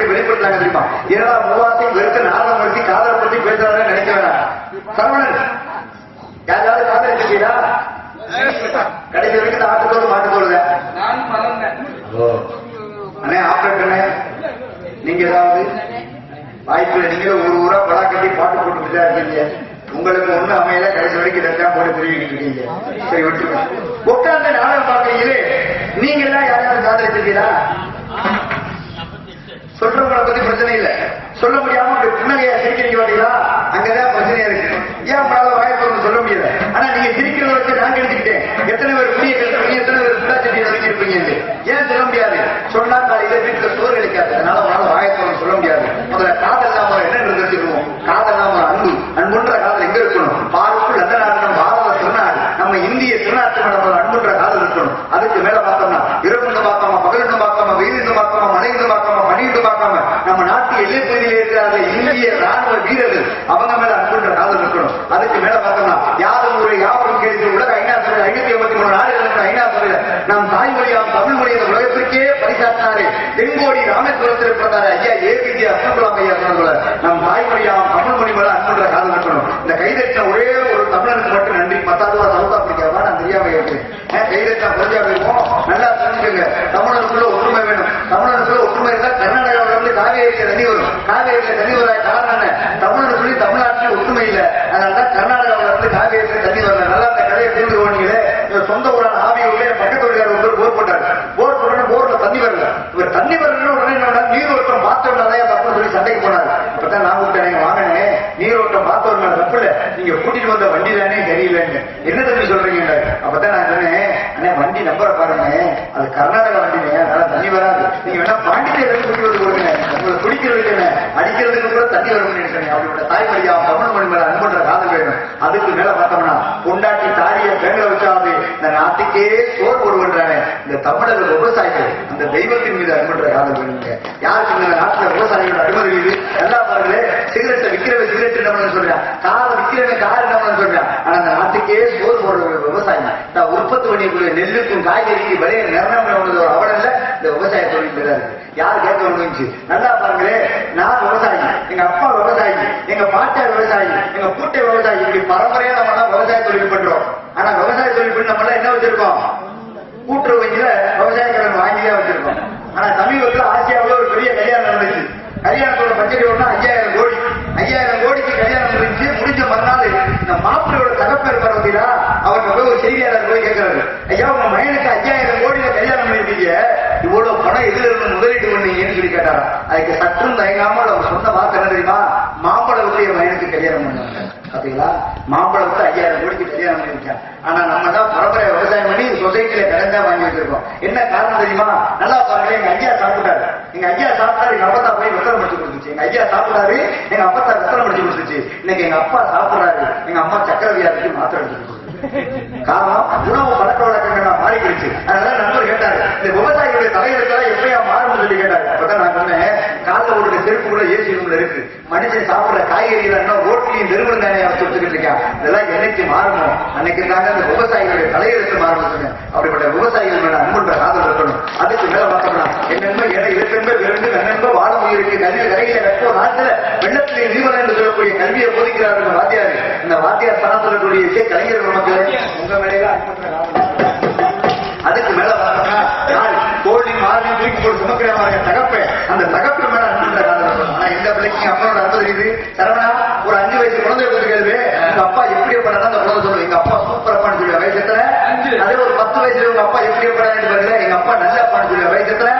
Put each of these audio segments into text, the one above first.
வரக்கூடிய வெளிப்படுத்தாங்க தெரியுமா? ஏன்னா மூவாத்தையும் வெறுத்து நாதம் படுத்தி காதலை பத்தி பேசுறாங்க நினைக்க வேணாம். சரவணன் யாராவது காதல் இருக்கீங்களா? கடைசி வரைக்கும் இந்த ஆட்டுக்கோடு மாட்டுக்கோடுங்க அண்ணே ஆப்ரேட்டனே நீங்க ஏதாவது வாய்ப்புல நீங்களும் ஒரு ஊரா பலா கட்டி பாட்டு போட்டு தான் இருக்கீங்க. உங்களுக்கு ஒண்ணு அமையல கடைசி வரைக்கும் இதெல்லாம் போட்டு தெரிவிக்கிட்டு இருக்கீங்க சரி விட்டுருங்க உட்கார்ந்து நானும் பாக்குறீங்களே நீங்க எல்லாம் யாராவது காதலிச்சிருக்கீங்களா? சொல்றவங்களை பத்தி பிரச்சனை இல்ல. சொல்ல முடியாம அப்படி புன்னகையா சிரிக்கிறீங்க பாத்தீங்களா அங்கதான் பிரச்சனையா இருக்கு. ஏன் உங்களால வாய்ப்பு சொல்ல முடியல ஆனா நீங்க சிரிக்கிறத வச்சு நான் எடுத்துக்கிட்டேன் எத்தனை பேர் புரிய கட்டுறீங்க எத்தனை பேர் புள்ளா சட்டியை சொல்லிருப்பீங்க ஏன் சொல்ல முடியாது சொன்னா காலையில வீட்டுல சோறு கிடைக்காது அதனால உங்களால வாய்ப்பு சொல்ல முடியாது முதல்ல காதல் நாம என்ன தெரிஞ்சுக்கணும் காதல் நாம அன்பு அன்புன்ற காதல் எங்க இருக்கணும் பாருக்குள் நல்ல நாடு பாரத திருநாடு நம்ம இந்திய திருநாட்டு நம்ம அன்புன்ற காதல் இருக்கணும் அதுக்கு மேல பார்த்தோம்னா இரவு பார்க்காம பகலிருந்து பார்க்காம வெயிலிருந்து பார்க்காம மழைந்து பார்க்காம பனியிட்டு பார்க்காம நம்ம நாட்டு எல்லை பகுதியில் இருக்கிற இந்திய ராணுவ வீரர்கள் அவங்க மேல அன்புன்ற காதல் இருக்கணும் அதுக்கு மேல பார்த்தோம்னா யாரும் ஒரு யாவரும் கேள்வி உலக ஐநா சபையில் ஐநூத்தி எண்பத்தி மூணு நாடுகள் ஐநா சபையில் நம் தாய்மொழியாம் தமிழ் மொழியை உலகத்திற்கே பரிசாற்றினாரு. தென்கோடி ராமேஸ்வரத்தில் பிறந்தாரு ஐயா ஏபிஜே அப்துல் கலாம் ஐயா சொன்னது நம் தாய்மொழியாம் தமிழ் மொழி மேல அன்புன்ற காதல் இருக்கணும் இந்த கைதட்டின ஒரே ஒரு தமிழனுக்கு மட்டும் நன்றி. பத்தாவது ரூபா சவுத் ஆப்பிரிக்காவா நான் தெரியாம இருக்கேன் கைதட்டினா கொஞ்சம் இருக்கும் நல்லா தெரிஞ்சுக்கங்க தமிழனுக்குள்ள ஒற்றுமை வேணும். தமிழர்கள் ஒற்றுமை இருந்தா கர்நாடகாவில் இருந்து காவேரியில தண்ணி வரும். காவேரியில தண்ணி வர காரணம் என்ன? தமிழ்நாட்டில் ஒற்றுமை இல்ல. அதனாலதான் கர்நாடகாவில் இருந்து காவேரியில தண்ணி வரல. நல்லா அந்த கதையை தெரிந்து இவர் சொந்த ஊரான ஆவியூர்ல என் பக்கத்து வீட்டுக்காரர் போர் போட்டார். போர் போட்டு போர்ல தண்ணி வரல. இவர் தண்ணி வரலன்னு உடனே என்ன நீரோட்டம் விடாதே தப்பு சொல்லி சண்டைக்கு போனார். இப்பதான் நான் கூப்பிட்டேன் வாங்க. நீரோட்டம் பார்த்தவங்க தப்பு நீங்க கூட்டிட்டு வந்த வண்டி தானே சரியில்லைன்னு. என்ன தம்பி சொல்றீங்க அப்பதான் நான் சொன்னேன் அண்ணே வண்டி நம்பரை பாருங்க. அது கர்நாடகா வண்டிங்க அதனால தண்ணி வராது. நீங்க வேணா பாண்டிச்சேரியில கூட்டி வந்து கொடுங்க உங்களை குடிக்கிறதுக்கு என்ன? அடிக்கிறதுக்கு கூட தண்ணி வரும்னு நினைக்கிறேன் அப்படிப்பட்ட தாய்மொழியா தமிழ் மொழி மேல அன்புன்ற காதல் வேணும் அதுக்கு மேல பார்த்தோம்னா பொண்டாட்டி தாலிய பேங்க வச்சாது இந்த நாட்டுக்கே சோர் போடுவன்றானே. இந்த தமிழக விவசாயிகள் அந்த தெய்வத்தின் மீது அன்புன்ற காதல் வேணுங்க யாருக்கு இந்த நாட்டுல விவசாயிகளோட அனுமதி இது எல்லாம் பாருங்களே சிகரெட் சிகரெட் என்ன சொல்றான் காரை விக்கிறவன் கார் என்ன சொல்றான் ஆனா அந்த நாட்டுக்கே சோறு போடுற விவசாயம் தான் உற்பத்தி பண்ணிக்கூடிய நெல்லுக்கும் காய்கறிக்கு விலையை நிர்ணயம் பண்ணுவது ஒரு அவலம் இல்ல. இந்த விவசாய தொழில் இருக்கு. யார் கேட்க வந்துச்சு நல்லா பாருங்களே நான் விவசாயி எங்க அப்பா விவசாயி எங்க பாட்டா விவசாயி எங்க கூட்டை விவசாயி. இப்படி பரம்பரையா நம்ம தான் விவசாய தொழில் பண்றோம். ஆனா விவசாய தொழில் பண்ண நம்ம என்ன வச்சிருக்கோம்? கூட்டுறவு வங்கியில விவசாய கடன் வாங்கியே வச்சிருக்கோம். ஆனா சமீபத்துல ஆசியாவுல ஒரு பெரிய கல்யாணம் நடந்துச்சு. கல்யாணத்தோட பட்ஜெட் எவ்வளோ ஐயாயிரம் கோடி. ஐயாயிரம் கோடிக்கு கல்யாணம் முடிஞ்சு முடிஞ்ச மறுநாள் இந்த மாப்பிள்ளையோட தகப்பேர் பரவத்திலா அவர்கிட்ட போய் ஒரு செய்தியாளர் போய் கேட்கிறாரு. ஐயா உங்க மகனுக்கு ஐயாயிரம் கோடியில கல்யாணம் பண்ணிருக்கீங்க. இவ்வளவு பணம் எதுல இருந்து முதலீடு பண்ணீங்கன்னு சொல்லி கேட்டாரா. அதுக்கு சற்றும் தயங்காமல் அவர் சொன்ன வார்த்தை என்ன தெரியுமா? மாம்பழத்தை என் மகனுக்கு கல்யாணம் பண்ணாங்க பாத்தீங்களா மாம்பழத்தை ஐயாயிரம் கோடிக்கு கல்யாணம் பண்ணிருக்கேன் ஆனா நம்ம தான் பரம்பரை விவசாயம் பண்ணி சொசைட்டில கடந்தா வாங்கி வச்சிருக்கோம். என்ன காரணம் தெரியுமா? நல்லா பாருங்க எங்க ஐயா சாப்பிட்டாரு. எங்க ஐயா சாப்பிட்டாரு எங்க அப்பத்தா போய் வெத்தனம் முடிச்சு கொடுத்துச்சு. எங்க ஐயா சாப்பிட்டாரு எங்க அப்பத்தா வெத்தனம் முடிச்சு கொடுத்துச்சு. இன்னைக்கு எங்க அப்பா சாப்பிடுறாரு. எங்க அம்மா சக்கர வியாதிக்கு மாத்திரை எடுத்து காரணம் உணவு பழக்க வழக்கங்கள் ஆயிடுச்சு. அதனால நண்பர் கேட்டாரு இந்த விவசாயிகளுடைய தலையெழுத்தெல்லாம் எப்பயா மாறும்னு சொல்லி கேட்டாரு. அப்பதான் நான் சொன்னேன் காலைல ஒரு செருப்பு கூட ஏசி ரூம்ல இருக்கு. மனுஷன் சாப்பிடுற காய்கறிகள் என்ன ரோட்லையும் நிறுவனம் தானே வச்சுக்கிட்டு இருக்கான் இதெல்லாம் என்னைக்கு மாறணும்? அன்னைக்கு தாங்க அந்த விவசாயிகளுடைய தலையெழுத்து மாறணும் சொன்னேன். அப்படிப்பட்ட விவசாயிகள் மேல அன்புன்ற காதல் இருக்கணும். அதுக்கு மேல பார்த்தோம்னா என்னென்ன என இதற்கென்ப விரண்டு நன்னென்ப வாழ உயிருக்கு கல்வி கரையில வெப்ப நாட்டுல வெள்ளத்திலே ஜீவன் என்று சொல்லக்கூடிய கல்வியை போதிக்கிறார் வாத்தியார். இந்த வாத்தியார் ஸ்தானத்தில் இருக்கக்கூடிய இசை கலைஞர்கள் நமக்கு உங்க மேலே அன்புன்ற காதல். அதுக்கு மேல நாள் தோழி மாறி தூக்கி போட்டு சுமக்கிறவங்க தகப்ப. அந்த தகப்பு மேல. ஆனா எந்த பிள்ளைக்கு அப்பனோட அன்பு தெரியுது? சரவணா ஒரு அஞ்சு வயசு குழந்தை கேள்வி. உங்க அப்பா எப்படி பண்ணா அந்த குழந்தை சொல்லுங்க எங்க அப்பா சூப்பர் அப்பான்னு சொல்லுவா வயசு எத்தனை. அதே ஒரு பத்து வயசுல உங்க அப்பா எப்படி பண்ணான்னு பாருங்க எங்க அப்பா நல்ல அப்பான்னு சொல்லுவா வயசு எத்தனை.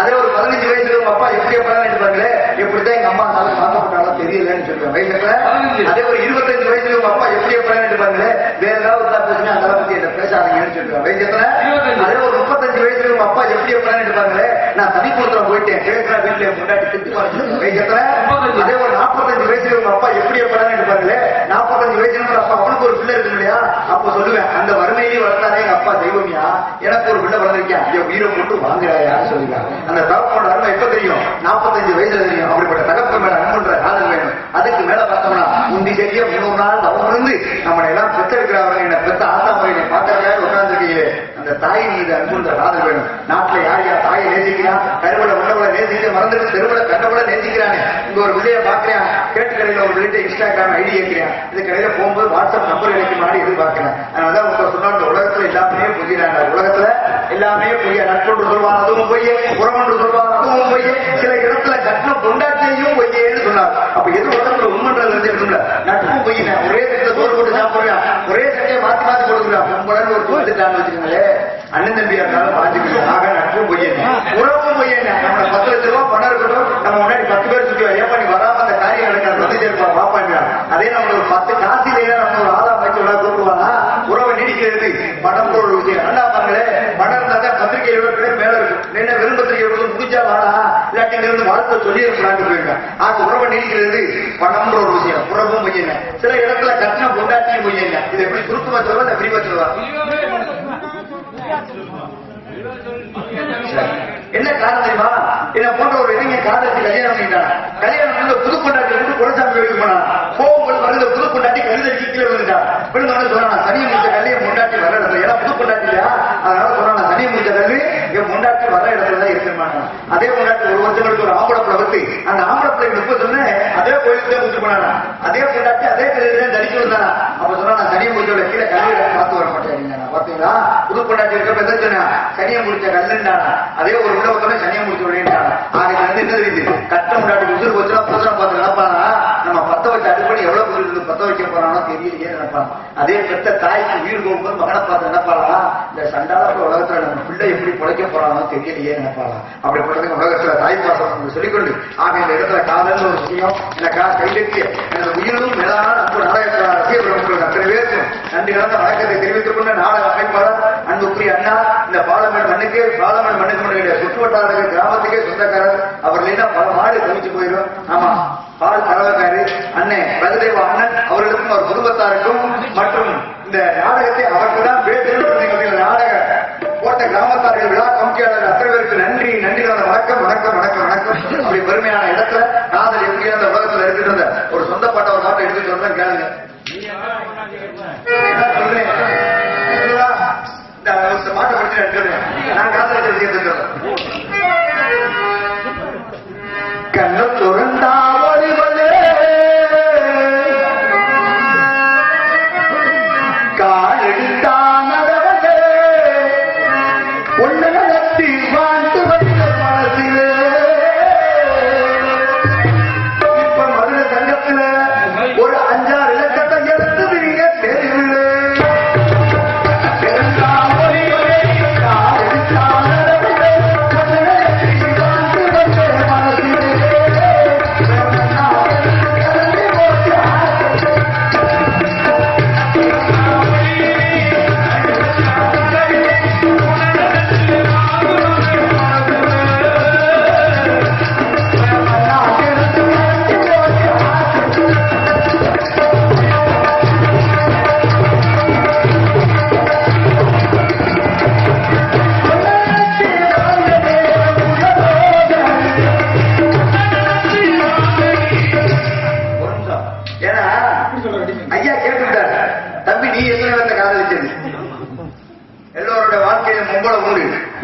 அதே ஒரு பதினஞ்சு வயசுல உங்க அப்பா எப்படி பண்ணான்னு பாருங்க எப்படிதான் எங்க அம்மா சாலை மாற்றப்பட்டாலும் தெரியலன்னு சொல்லுவேன் வயசு எத்தனை பதினஞ்சு. அதே ஒரு இருபத்தஞ்சு வயசுல உங்க அப்பா எப்படி பண்ணான்னு பாருங்க வேற ஏதாவது பேசுனா அதை பத்தி என்ன பேசாதீங்கன்னு சொல்லுவேன் வயசு எத்தனை இருபத்தஞ்சு. அதே ஒரு முப்பத்தஞ்சு வயசுல உங்க அப்பா எப்படி பண்ணான்னு பாருங்க நான் தனி கொடுத்துற போயிட்டேன் கேட்கிற வீட்டுல முன்னாடி திட்டு வயசு எத்தனை முப்பத்தஞ்சு. அதே ஒரு நாற்பத்தஞ்சு வயசுல உங்க அப்பா எப்படி பண்ணான்னு பாருங்க ஜென்மத்தில் அப்பா அவனுக்கு ஒரு பிள்ளை இருக்கு இல்லையா? அப்ப சொல்லுவேன் அந்த வறுமையிலேயே வளர்த்தாரே எங்க அப்பா தெய்வமியா? எனக்கு ஒரு பிள்ளை வளர்ந்திருக்கேன் ஐயோ உயிரை போட்டு வாங்குறாயான்னு சொல்லுவேன் அந்த தகப்பனோட அருமை எப்ப தெரியும்? நாற்பத்தஞ்சு வயசுல தெரியும். அப்படிப்பட்ட தகப்பன் மேல அன்புன்ற காதல் வேணும். அதுக்கு மேல பார்த்தோம்னா முந்தி செய்ய முன்னூறு நாள் அவன் இருந்து நம்மளை எல்லாம் பெற்றெடுக்கிறவங்க என்ன பெத்த ஆத்தா முறையை உட்கார்ந்துருக்கீங்க அந்த தாயின் மீது அன்புன்ற காதல் வேணும். நாட்டுல யார் யார் தாயை நேசிக்கிறான் கருவில உள்ள நேசிக்க மறந்துட்டு தெருவில் கண்ட நேசிக்கிறானே. இங்க ஒரு பிள்ளைய பாக்குறேன் கேட்டு கடையில ஒரு பிள்ளைகிட்ட இன்ஸ்டாகிராம் ஐடி கேட்கிறேன். இந்த கடையில போகும்போது வாட்ஸ்அப் நம்பர் எனக்கு மாடி எதிர்பார்க்கிறேன். அதனாலதான் உங்க சொன்ன உலகத்துல எல்லாமே புரியுறாங்க உலகத்துல எல்லாமே பொய்ய நட்பொன்று சொல்வார் அதுவும் பொய்ய உறவொன்று சொல்வார் அதுவும் பொய்ய சில இடத்துல கட்டின பொண்டாட்டியையும் பொய்யேன்னு சொன்னார். அப்ப எது உடம்புல உண்மன்றது வந்து நட்பு பொய்யின ஒரே தட்டில சோறு போட்டு சாப்பிடுறான் ஒரே சட்டையை மாத்தி மாத்தி கொடுக்குறான் பொம்பளன்னு ஒரு தோத்துட்டான்னு வச்சுக்கோங்களே. அண்ணன் தம்பியா இருந்தாலும் பாத்துக்கலாம் ஆக நட்பும் பொய்யன் உறவும் பொய்யன் நம்ம பத்து லட்ச ரூபா பணம் இருக்கட்டும். நம்ம முன்னாடி பத்து பேர் சுற்றி ஏன் பண்ணி வராம அந்த காரியம் நடக்கிற பத்து சேர்ப்பா பாப்பாங்க அதே நம்ம ஒரு பத்து காசு இல்லையா நம்ம ஒரு ஆளா வச்சு விழா கூப்பிடுவானா உறவை நீடிக்கிறது பணம் பொருள் விஷயம் நல்லா பாருங்களே பணம் இருந்தா தான் பத்திரிகை இருபது பேர் மேல இருக்கும் என்ன வெறும் எவ்வளவு முடிஞ்சா வாடா. இல்லாட்டி இங்க இருந்து வாழ்க்கை சொல்லி இருக்கலாம்னு போயிருக்கேன் ஆக உறவை நீக்கிறது பணம்ன்ற ஒரு விஷயம் உறவும் பொய்யங்க சில இடத்துல கட்டின பொண்டாட்டியும் பொய்யங்க இது எப்படி சுருக்கமா சொல்லுவா இந்த பிரிவா சொல்லுவா? என்ன காரணம் தெரியுமா? என்ன போன்ற ஒரு இளைஞன் காதலுக்கு கல்யாணம் பண்ணிட்டான் கல்யாணம் பண்ணி புது கொண்டாட்டி வந்து குலசாமி கோயிலுக்கு போனான் போகும்போது புது கொண்டாட்டி கழுத கீழே விழுந்துட்டான் விழுந்தவன சொன்னான் தனியை முடிஞ்ச கல்லையை முண்டாட்டி வர இடத்துல. ஏன்னா புது கொண்டாட்டி அதனால சொன்னான் தனியை முடிஞ்ச கல்வி என் முண்டாட்டி வர இடத்துல தான் இருக்கிறாங்க அதே முண்டாட்டி ஒரு வருஷங்களுக்கு ஒரு ஆம்பளை வந்து அந்த ஆம்பளை பிள்ளை முப்பது சொன்னேன் அதே கோயிலுக்கு தான் முடிச்சு போனானா. அதே முண்டாட்டி அதே கல்லையில தான் தரிச்சு வந்தானா அப்ப சொன்னா நான் தனியை முடிஞ்சோட கீழே கல்லையில பார்த்து வர மாட்டேன் பாத்தீங்களா புது பொண்டாட்டி இருக்க எதை சொன்னா சனியை முடிச்ச கல்லுண்டானா அதே ஒரு உள்ள ஒருத்தனை சனியை முடிச்சு உடனேட்டானா ஆக வந்து என்ன தெரியுது? கட்ட முண்டாட்டி உசுறு வச்சுனா புதுசா பார்த்து நினைப்பானா நம்ம பத்த வச்ச அடுப்படி எவ்வளவு பொருள் இருந்து பத்த வைக்க போறானோ தெரியலையே நினைப்பான் அதே பெத்த தாய்க்கு வீடு போகும்போது மகனை பார்த்து நினைப்பாளா? இந்த சண்டால உலகத்துல நம்ம பிள்ளை எப்படி பிழைக்க போறானோ தெரியலையே நினைப்பாளா? அப்படிப்பட்டது உலகத்துல தாய் பாசம் சொல்லிக்கொண்டு ஆக இந்த இடத்துல காதல் ஒரு விஷயம் எனக்கா கைதெத்திய எனது உயிரும் மேலான அன்பு நாடகத்தில் ரசிகர் பெருமக்கள் அத்தனை நன்றி கலந்த வணக்கத்தை தெரிவித்துக் கொண்ட நாடக அமைப்பாளர் அன்புக்குரிய அண்ணா இந்த பாலமன் மண்ணுக்கு பாலமன் மண்ணுக்கு முன்னாடி சுற்று கிராமத்துக்கே சொந்தக்காரர். அவர்கள் பல மாடு தவிச்சு போயிடும். ஆமா பால் கலவக்காரு அண்ணே பிரதேவ அண்ணன் அவர்களுக்கும் அவர் குடும்பத்தாருக்கும் மற்றும் இந்த நாடகத்தை அவருக்கு தான் பேசணும் நாடக போட்ட கிராமத்தார்கள் விழா கமிட்டியாளர் அத்தனை பேருக்கு நன்றி நன்றி கலந்த வணக்கம் வணக்கம் வணக்கம் வணக்கம். அப்படி பெருமையான இடத்துல காதல் எப்படி அந்த உலகத்துல இருக்கிறத ஒரு சொந்தப்பட்ட ஒரு நாட்டை எடுத்து சொல்றேன் கேளுங்க நான் சொல்றேன். சொல்லுவா? இந்த ஒரு மாட்டை நான் சொல்றேன். நான் காதல்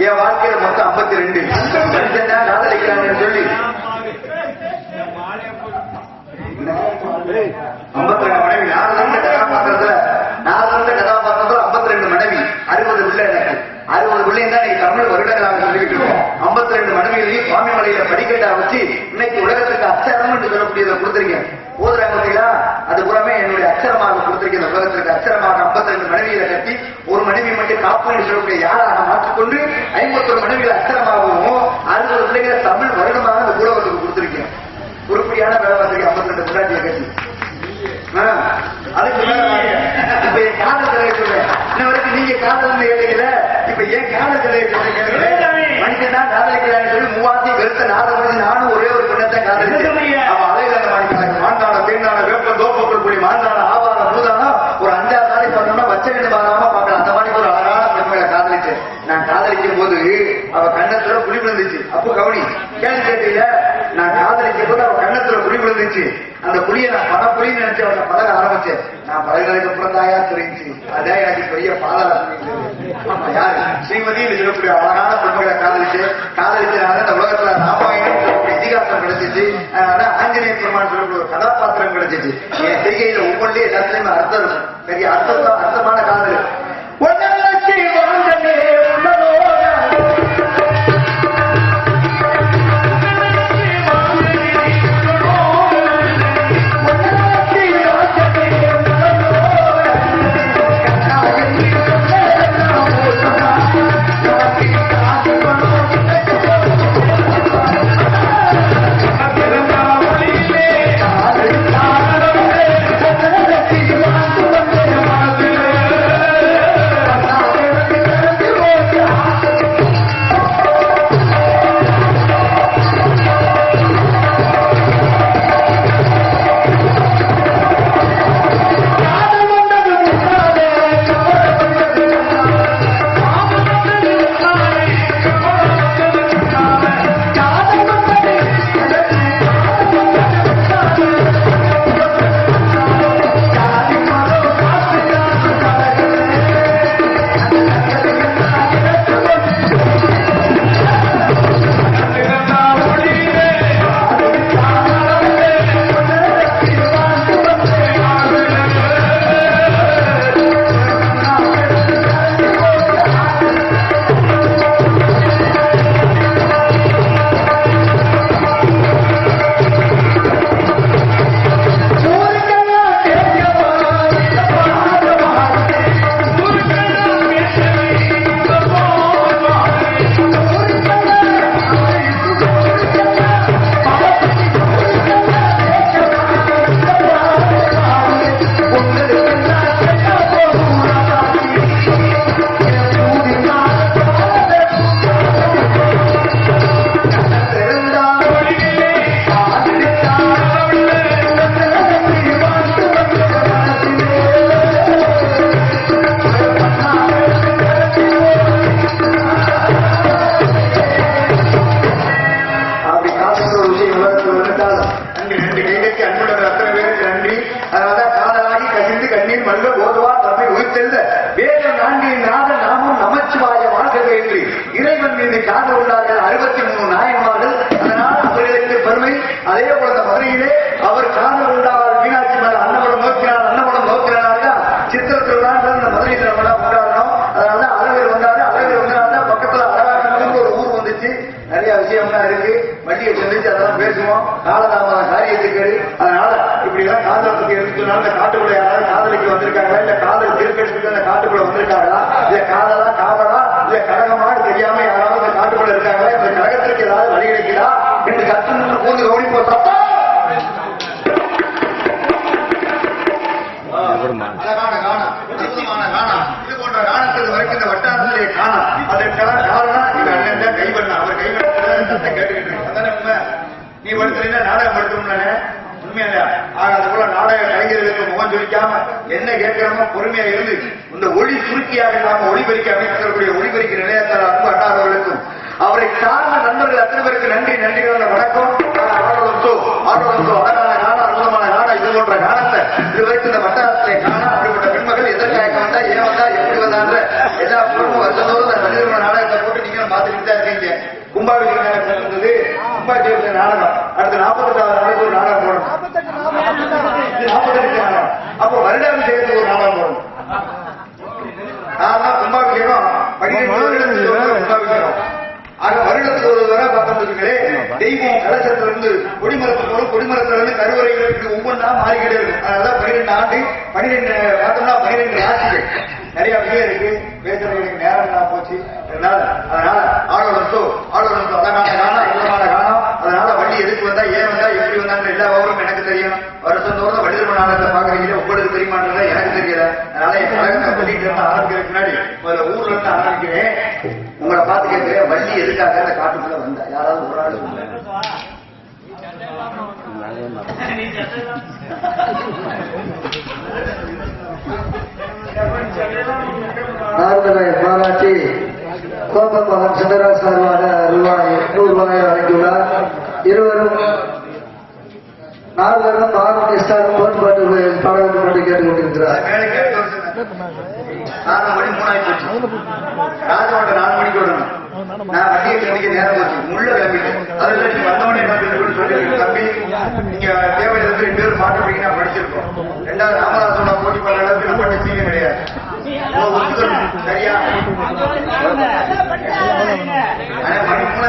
என் வாழ்க்கையில மொத்தம் 52 ரெண்டு காதலிக்கிறாங்கன்னு சொல்லி. ஐம்பத்தி ரெண்டு மனைவி. நாலு இருந்த கதாபாத்திரத்துல நாலு இருந்த கதாபாத்திரத்துல ஐம்பத்தி ரெண்டு மனைவி. அறுபது பிள்ளை எனக்கு. அறுபது பிள்ளைங்க தான் நீங்க தமிழ் வருடங்களாக சொல்லிட்டு இருக்கோம் ஐம்பத்தி ரெண்டு மனைவிகளையும் சுவாமி மலையில படிக்கட்டா வச்சு இன்னைக்கு உலகத்துக்கு அச்சரம் என்று சொல்லக்கூடியதை கொடுத்துருங்க அச்சரமாக கொடுத்திருக்க இந்த உலகத்திற்கு அச்சரமாக ஐம்பத்தி ரெண்டு மனைவிகளை கட்டி ஒரு மனைவி மட்டும் காப்பு சொல்லக்கூடிய யாராக மாற்றிக்கொண்டு ஐம்பத்தொரு மனைவிகளை அச்சரமாகவும் அறுபது பிள்ளைகளை தமிழ் வருடமாக இந்த உலகத்துக்கு கொடுத்திருக்கேன் உருப்படியான வேலை பார்த்திருக்கேன் ஐம்பத்தி ரெண்டு முன்னாடியை கட்டி அதுக்கு மேல. இப்ப என் காதல் சொல்றேன். இன்ன வரைக்கும் நீங்க காதல் கேட்டீங்கல்ல? இப்ப ஏன் காதல் சொல்றீங்க. மனுஷன் தான் காதலிக்கிறான்னு சொல்லி மூவாத்தி வெறுத்த முடிஞ்சு நானும் ஒரே தெரிஞ்சு அந்த புளிய நான் படப்புலின்னு நினைச்சு அவனை பழக ஆரம்பிச்சேன். நான் பழகிறதுக்கு அப்புறம் தாயா தெரிஞ்சு அதான் எனக்கு பெரிய பாதாள ஆமா யாரு? ஸ்ரீமதி சொல்லக்கூடிய அழகான பெண்களை காதலிச்சு காதலிச்சனால இந்த உலகத்துல ராமாயணம் இதிகாசம் கிடைச்சிச்சு. அதனால ஆஞ்சநேய பெருமான் சொல்லக்கூடிய ஒரு கதாபாத்திரம் கிடைச்சிச்சு. என் செய்கையில ஒவ்வொன்றிலே எல்லாத்துலயுமே அர்த்தம் பெரிய அர்த்தம் அர்த்தமான காதல். இறைவன் மீது காதல் உள்ளார்கள் அறுபத்தி மூணு நாயன்மார்கள். அதனால் அவர்களுக்கு பெருமை. அதே போல அந்த மதுரையிலே அவர் காதல் உண்டாவார் மீனாட்சி மேல அன்னபடம் நோக்கினார் அன்னபடம் நோக்கினார்னா சித்திரத்தில் தான் அந்த மதுரையில் நம்ம கொண்டாடணும் அதனால அழகர் வந்தாரு. அழகர் வந்தாரு பக்கத்துல அழகாக்கணும்னு ஒரு ஊர் வந்துச்சு. நிறைய விஷயம்லாம் இருக்கு. வண்டியை சந்திச்சு அதெல்லாம் பேசுவோம். காலதாமதம் காரியத்துக்கு. அதனால எல்லாம் காதலை பத்தி எடுத்துனாலும் இந்த காட்டுக்குள்ள யாராவது காதலிக்கு வந்திருக்காங்களா? இல்ல காதல் திருக்கெடுத்துட்டு இந்த காட்டுக்குள்ள வந்திருக்காங்களா? இல்ல காதலா காவலா இல்ல கழகமா? தெரியாம யாராவது இந்த காட்டுக்குள்ள இருக்காங்களா? இந்த கழகத்திற்கு ஏதாவது வழி கிடைக்குதா என்று சத்து! கூந்து கவனிப்போ சத்தம் அழகான காணம் அற்புதமான காணம் இது போன்ற காணத்தில் வரைக்கும் இந்த வட்டாரத்திலே காணம் அதற்கெல்லாம் காரணம் இந்த அண்ணன் தான் கைவண்ண அவர் கைவண்ண சத்தம் கேட்டுக்கிட்டு இருக்கு. அதானே உண்மை? நீ படுத்துறீங்கன்னா நாடகம் படுத்தணும்னானே உண்மையில ஆக அது போல நாடக கலைஞர்களுக்கு முகம் சுழிக்காம என்ன கேட்கிறோமோ பொறுமையா இருந்து இந்த ஒளி சுருக்கியாக இல்லாம ஒளிபெருக்கி அமைக்கக்கூடிய ஒளிபெருக்கி நிலையத்தார் அன்பு அட்டாதவர்களுக்கும் அவரை சார்ந்த நண்பர்கள் அத்தனை பேருக்கு நன்றி நன்றி வணக்கம். ஆடோலந்தோ ஆடோலந்தோ அழகான காண அற்புதமான காண இது போன்ற காணத்தை இதுவரைக்கும் இந்த வட்டாரத்தை காண அப்படிப்பட்ட பெண்மகள் எதற்காக வந்தா ஏன் வந்தா எப்படி வந்தான்ற எல்லா பொருளும் வருஷத்தோடு இந்த மனிதர்கள் நாடகத்தை போட்டு நீங்களும் பார்த்துக்கிட்டு தான் இருக்கீங்க கும்பாபிஷேக நாடகம் இருந்தது கும்பாபிஷேக நாடகம் அடுத்து நாற்பத்தெட்டாவது நாளைக்கு ஒரு நாடகம் போடணும் இது நாற்பத்தெட்டு நாடகம் அப்போ வருடாபிஷேகத்துக்கு ஒரு நாடகம் போடணும் ஆனா கும்பாபிஷேகம் பன்னிரெண்டு வருடத்துக்கு ஒரு முறை கும்பாபிஷேகம் ஆக வருடத்துக்கு ஒரு தடவை பார்த்தோம்னு தெய்வம் கலசத்துல இருந்து கொடிமரத்துல கொடிமரத்துல இருந்து கருவறைகளுக்கு ஒவ்வொன்றா மாறிக்கிட்டே இருக்கு அதனால பன்னிரெண்டு ஆண்டு பன்னிரெண்டு பார்த்தோம்னா பன்னிரெண்டு ஆட்சிகள் நிறைய விஷயம் இருக்கு. பேசுறவங்களுக்கு நேரம் தான் போச்சு. அதனால அதனால ஆடோலத்தோ ஆடோலத்தோ அழகான காணம் அற்புதமான காணம். அதனால வள்ளி எதுக்கு வந்தா ஏன் வந்தா எப்படி வந்தான்னு எல்லா விவரமும் எனக்கு தெரியும். வருஷம் தோறும் வடிவ நாடகத்தை பாக்குறீங்க உங்களுக்கு தெரியுமான்றத எனக்கு தெரியல. அதனால என் கழகத்தை சொல்லிட்டு இருந்தா ஆரம்பிக்கிறதுக்கு முன்னாடி முதல்ல ஊர்ல இருந்து ஆரம்பிக்கிறேன். உங்களை பார்த்து கேட்கிறேன் எதுக்காக அந்த காட்டுக்குள்ள வந்த. யாராவது ஒரு ஆள் சொல்லுங்க. நார்மலை கோபமகன் சுந்தரா சார்பாக ரூபாய் எட்நூறு ரூபாய் வழங்கியுள்ளார். இருவரும் நால்வரும் ஆரோக்கிய ஸ்டாரும் போட்டு பாட்டு பாடல்கள் பாட்டு கேட்டுக்கொண்டிருக்கிறார். நாலு மணி மூணாயிரத்தி போச்சு ராஜோட நாலு மணிக்கு விடணும் நான் வண்டியை சந்திக்க நேரம் போச்சு முள்ள கிளம்பிட்டேன் அதுல நீ வந்தவனே என்ன சொல்லி சொல்லி தம்பி நீங்க தேவையில்லை ரெண்டு பேரும் மாட்டு போறீங்கன்னா ரெண்டாவது ராமதாசோட போட்டி போடுற அளவுக்கு நம்ம சீக்கிரம் கிடையாது. சரியா? ஆனா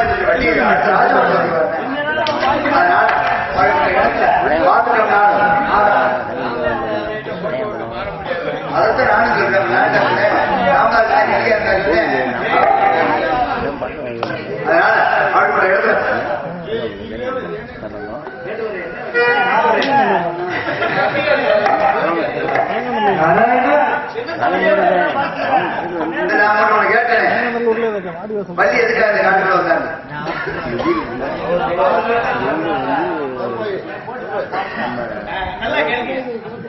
இதுக்கு வழி அடுத்த ராஜபாட்டு வழி வரணும். அதனால அவர்களுடைய இடத்துல பார்த்துட்டோம்னா அதைத்தான் நானும் சொல்றேன் நான் என்ன சொன்னேன்? ராமதாஸ் நான் எங்கேயா இருந்தா அதனால அவர்களுடைய இடத்துல இந்த நான் மட்டும் உனக்கு கேட்டேன் பள்ளி எதுக்காக காட்டுல காட்டுக்குள்ள வந்தாங்க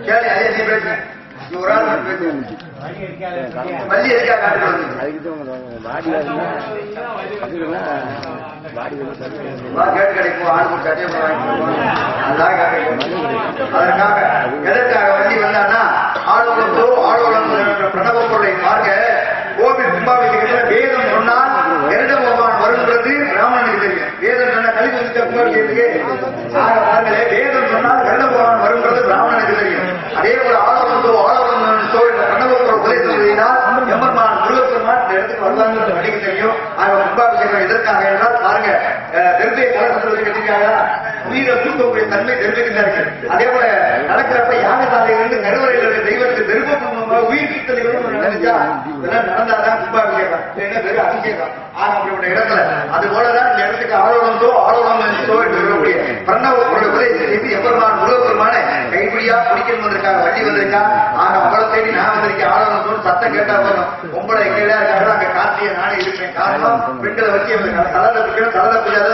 கேளு அதே நீ பேசு. ஒரு ஆள் பள்ளி எதுக்காக காட்டுக்குள்ள கேட்டு கிடைக்கும். ஆள் கொடுத்து அதான் கிடைக்கும். அதற்காக எதற்காக வண்டி ஆளுநர் பிரணவ பொருளை பார்க்க கோவில் கும்பாபிஷேகத்தில் வேதம் சொன்னால் எந்த பகவான் வருங்கிறது ராமனுக்கு தெரியும் வேதம் சொன்ன கழிவு வச்சுட்ட ஆக பாருங்களே வேதம் சொன்னால் கருட பகவான் வருங்கிறது ராமனுக்கு தெரியும் அதே போல ஆலோசனோ ஆளுநர் என்ற பிரணவ உபதேசம் செய்தால் எம்பெருமான் முருகப்பெருமான் இந்த இடத்துக்கு வருவாங்க அடிக்க தெரியும். ஆக கும்பாபிஷேகம் எதற்காக என்றால் பாருங்க அஹ், தெருப்பை கலக்கத்தில் கட்டிக்காங்களா உயிரை தூக்கக்கூடிய தன்மை தெரிவிக்கின்றார்கள் அதே போல நடக்கிறப்ப யாகசாலையிலிருந்து கருவறையில் இருக்க தெய்வத்துக்கு தெருப்பமாக உயிர் கிட்டலைகளும் நடந்துச்சா இதெல்லாம் நடந்தாதான் கும்பாபிஷேகம். இல்லைன்னா வெறும் அபிஷேகம். ஆக அப்படிப்பட்ட இடத்துல அது போலதான் இந்த இடத்துக்கு ஆளோளந்தோ ஆளோளம் என்று இருக்கக்கூடிய பிரணவ செய்து எப்பெருமான் முருகப்பெருமான கைப்பிடியா பிடிக்கணுவதற்காக வண்டி வந்திருக்கா? ஆக அவளை தேடி நான் வந்திருக்கேன் சத்தம் கேட்டா போதும். பொம்பளை எங்கேயா இருக்காங்க அங்க கார்த்திகை நானே காரணம் பெண்களை வச்சு தலத்தை பிடிக்கணும் தலத்தை பிடிக்காத